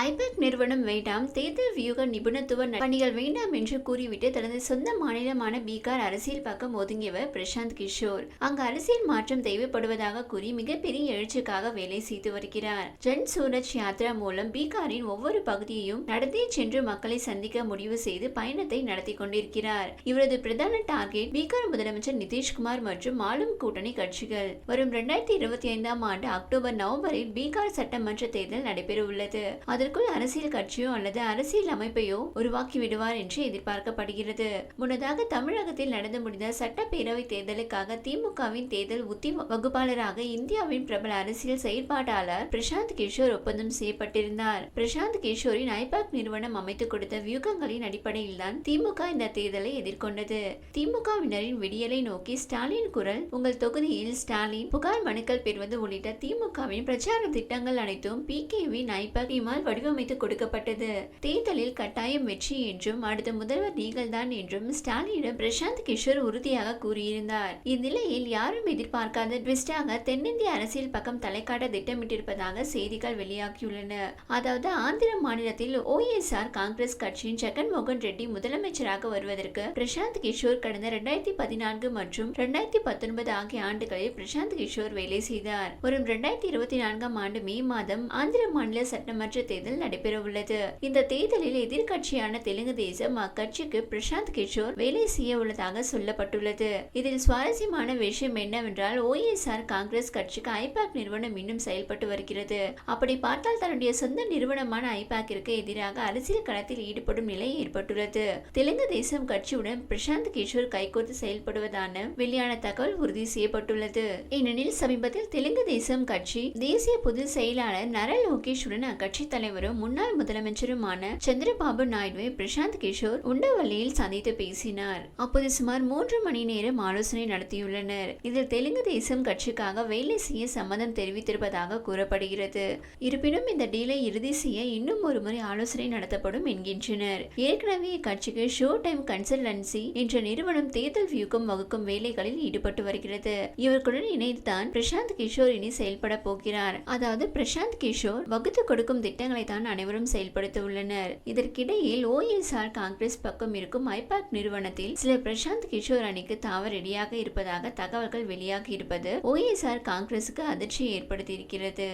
I-PAC நிறுவனம் வேண்டாம். தேர்தல் வியூக நிபுணத்துவ பணிகள் வேண்டாம் என்று கூறிவிட்டு தனது சொந்த மாநிலமான பீகார் அரசியல் பக்கம் ஒதுங்கியவர் பிரசாந்த் கிஷோர். அங்கு அரசியல் மாற்றம் தேவைப்படுவதாக கூறி மிகப்பெரிய எழுச்சிக்காக வேலை செய்து வருகிறார். ஜன் சூரஜ் யாத்ரா மூலம் பீகாரின் ஒவ்வொரு பகுதியையும் நடந்தே சென்று மக்களை சந்திக்க முடிவு செய்து பயணத்தை நடத்தி கொண்டிருக்கிறார். இவரது பிரதான டார்கெட் பீகார் முதலமைச்சர் நிதிஷ்குமார் மற்றும் ஆளும் கூட்டணி கட்சிகள். வரும் இரண்டாயிரத்தி இருபத்தி ஐந்தாம் ஆண்டு அக்டோபர் நவம்பரில் பீகார் சட்டமன்ற தேர்தல் நடைபெற உள்ளது அதற்குள் அரசியல் கட்சியோ அல்லது அரசியல் அமைப்பையோ உருவாக்கி விடுவார் என்று எதிர்பார்க்கப்படுகிறது. முன்னதாக தமிழகத்தில் நடந்து முடிந்த சட்டப்பேரவை தேர்தலுக்காக திமுகவின் தேர்தல் உத்தி வகுப்பாளராக இந்தியாவின் பிரபல அரசியல் செயற்பாட்டாளர் பிரசாந்த் கிஷோர் ஒப்பந்தம் செய்யப்பட்டிருந்தார். பிரசாந்த் கிஷோரின் ஐபாக் நிறுவனம் அமைத்துக் கொடுத்த வியூகங்களின் அடிப்படையில்தான் திமுக இந்த தேர்தலை எதிர்கொண்டது. திமுகவினரின் விடியலை நோக்கி ஸ்டாலின் குரல் உங்கள் தொகுதியில் ஸ்டாலின் புகார் மனுக்கள் பெறுவது உள்ளிட்ட திமுகவின் பிரச்சார திட்டங்கள் அனைத்தும் பி கேவின் ஐபாக் இமால் வடிவமைத்து கொடுக்கப்பட்டது. தேர்தலில் கட்டாயம் வெற்றி என்றும் அடுத்த முதல்வர் நீங்கள்தான் என்றும் ஸ்டாலினிடம் பிரசாந்த் கிஷோர் உறுதியாக கூறியிருந்தார். இந்நிலையில் யாரும் எதிர்பார்க்காத ட்விஸ்டாக தென்னிந்திய அரசியல் பக்கம் தலைக்காட்ட திட்டமிட்டிருப்பதாக செய்திகள் வெளியாகியுள்ளன. அதாவது ஆந்திர மாநிலத்தில் ஓஎஸ்ஆர் காங்கிரஸ் கட்சியின் ஜெகன்மோகன் ரெட்டி முதலமைச்சராக வருவதற்கு பிரசாந்த் கிஷோர் கடந்த இரண்டாயிரத்தி பதினான்கு மற்றும் இரண்டாயிரத்தி பத்தொன்பது ஆகிய ஆண்டுகளில் பிரசாந்த் கிஷோர் வேலை செய்தார். வரும் இரண்டாயிரத்தி இருபத்தி நான்காம் ஆண்டு மே மாதம் ஆந்திர மாநில சட்டமன்ற தேர்தல் தேர்தல் நடைபெறவுள்ளது. இந்த தேர்தலில் எதிர்கட்சியான தெலுங்கு தேசம் அக்கட்சிக்கு பிரசாந்த் கிஷோர் வேலை செய்ய உள்ளதாக சொல்லப்பட்டுள்ளது. இதில் சுவாரஸ்யமான விஷயம் என்னவென்றால் ஓஎஸ்ஆர் காங்கிரஸ் கட்சிக்கு ஐபாக் நிறுவனம் இன்னும் செயல்பட்டு வருகிறது. அப்படி பார்த்தால் தன்னுடைய சொந்த நிறுவனமான ஐபாக்கிற்கு எதிராக அரசியல் களத்தில் ஈடுபடும் நிலை ஏற்பட்டுள்ளது. தெலுங்கு தேசம் கட்சியுடன் பிரசாந்த் கிஷோர் கைகோர்த்து செயல்படுவதான வெளியான தகவல் உறுதி செய்யப்பட்டுள்ளது. ஏனெனில் சமீபத்தில் தெலுங்கு தேசம் கட்சி தேசிய பொதுச் செயலாளர் நர லோகேஷுடன் அக்கட்சி தலைவர் தலைவரும் முன்னாள் முதலமைச்சருமான சந்திரபாபு நாயுடுவை பிரசாந்த் கிஷோர் உண்டவள்ளியில் சந்தித்து பேசினார். அப்போது சுமார் மூன்று மணி நேரம் ஆலோசனை நடத்தியுள்ளனர். இதில் தெலுங்கு தேசம் கட்சிக்காக வேலை செய்ய சம்மதம் தெரிவித்திருப்பதாக கூறப்படுகிறது. இருப்பினும் இந்த டீலை இறுதி செய்ய இன்னும் ஒரு முறை ஆலோசனை நடத்தப்படும் என்கின்றனர். ஏற்கனவே இக்கட்சிக்கு ஷோ டைம் கன்சல்டன்சி என்ற நிறுவனம் தேர்தல் வியூக்கம் வகுக்கும் வேலைகளில் ஈடுபட்டு வருகிறது. இவர்களுடன் இணைந்துதான் பிரசாந்த் கிஷோர் இனி செயல்பட போகிறார். அதாவது பிரசாந்த் கிஷோர் வகுத்து கொடுக்கும் திட்டங்களை தான் அனைவரும் செயல்படுத்த உள்ளனர். இதற்கிடையில் ஓஎஸ்ஆர் காங்கிரஸ் பக்கம் இருக்கும் ஐபாக் நிறுவனத்தில் சில பிரசாந்த் கிஷோர் அணிக்கு தாவ ரெடியாக இருப்பதாக தகவல்கள் வெளியாகி இருப்பது ஓஎஸ்ஆர் காங்கிரசுக்கு அதிர்ச்சியை ஏற்படுத்தியிருக்கிறது.